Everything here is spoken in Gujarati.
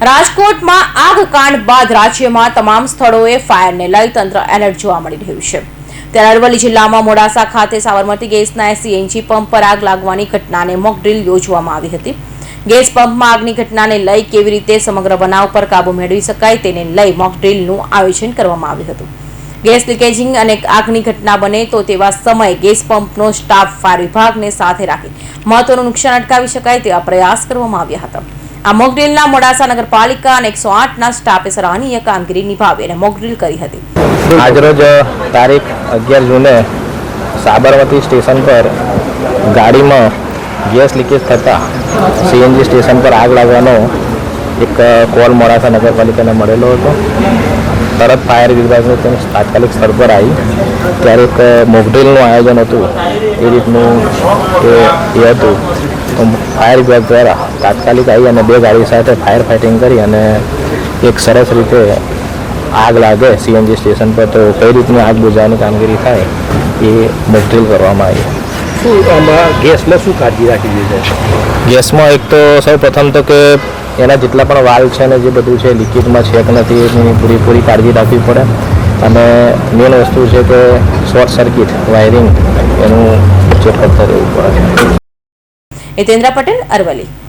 રાજકોટમાં આગ કાંડ બાદ રાજ્યમાં તમામ સ્થળોએ ફાયરને લઈ તંત્ર એલર્ટ જોવા મળી રહ્યું છે. ત્યારે અરવલ્લી જિલ્લામાં મોડાસા ખાતે સાબરમતી ગેસના સીએનજી પંપ પર આગ લાગવાની ઘટનાને મોક યોજવામાં આવી હતી. ગેસ પંપમાં આગની ઘટનાને લઈ કેવી રીતે સમગ્ર બનાવ પર કાબુ મેળવી શકાય તેને લઈ મોક ડ્રીલનું આયોજન કરવામાં આવ્યું હતું. ગેસ લીકેજિંગ અને આગની ઘટના બને તો તેવા સમયે ગેસ પંપનો સ્ટાફ ફાયર વિભાગને સાથે રાખી મહત્વનું નુકસાન અટકાવી શકાય તેવા પ્રયાસ કરવામાં આવ્યા હતા. આ મોકડ્રીલના મોડાસા નગરપાલિકા અને એકસો આઠના સ્ટાફે સરાહનીય કામગીરી નિભાવી અને મોકડ્રીલ કરી હતી. આજરોજ તારીખ અગિયાર જૂને સાબરમતી સ્ટેશન પર ગાડીમાં ગેસ લીકેજ થતાં સીએનજી સ્ટેશન પર આગ લાગવાનો એક કોલ મોડાસા નગરપાલિકાને મળેલો હતો. તરત ફાયર વિભાગની તેની તાત્કાલિક સ્થળ પર આવી. ત્યારે એક મોકડ્રીલનું આયોજન હતું. એ રીતનું એ હતું. ફાયર વિભાગ દ્વારા તાત્કાલિક આવી અને બે ગાડી સાથે ફાયર ફાઇટિંગ કરી અને એક સરસ રીતે આગ લાગે સીએનજી સ્ટેશન પર તો કઈ રીતની આગ બુઝાવવાની કામગીરી થાય એ મોકડ્રીલ કરવામાં આવી. શું આમાં ગેસમાં શું કાળજી રાખી છે ગેસમાં એક તો સૌ પ્રથમ તો કે એના જેટલા પણ વાલ છે ને જે બધું છે લિક્વિડમાં છે કે નથી એની પૂરેપૂરી કાળજી રાખવી પડે. અને મેઇન વસ્તુ છે કે શોર્ટ સર્કિટ વાયરિંગ એનું ચેકઅપ કરવું રહેવું પડે. હિતેન્દ્ર પટેલ અરવલ્લી